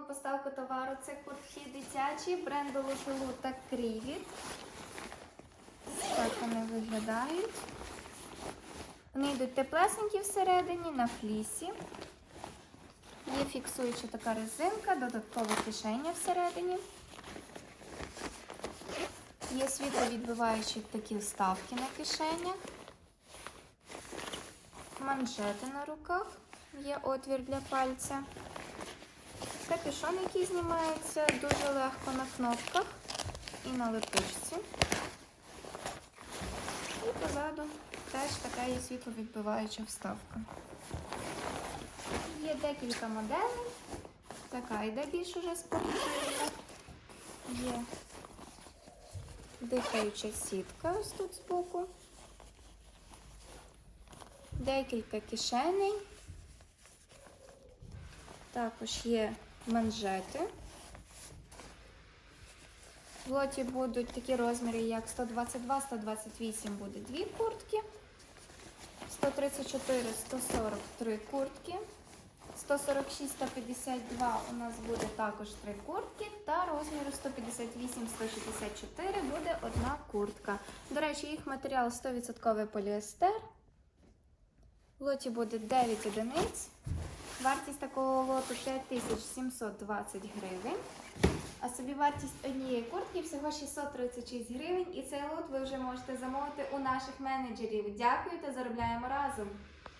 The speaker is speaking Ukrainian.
поставку товару. Це куртки дитячі, бренду Лутилу та Крівіт. Так вони виглядають. Вони йдуть теплесенькі всередині, на флісі. Є фіксуюча така резинка, додаткова кишеня всередині. Є світловідбиваючі такі вставки на кишенях. Манжети на руках. Є отвір для пальця. Капюшон, який знімається дуже легко на кнопках і на липучці. І позаду теж така є світловідбиваюча вставка. Є декілька моделей. Така йде більш уже спортивна. Є дихаюча сітка ось тут збоку. Декілька кишеней. Також є манжети. В лоті будуть такі розміри, як 122-128 буде дві куртки, 134-143 куртки, 146-152 у нас буде також три куртки, та розміру 158-164 буде одна куртка. До речі, їх матеріал 100% поліестер. В лоті буде 9 одиниць. Вартість такого лоту 5720 гривень. А собі вартість однієї куртки всього 636 гривень. І цей лот ви вже можете замовити у наших менеджерів. Дякую та заробляємо разом!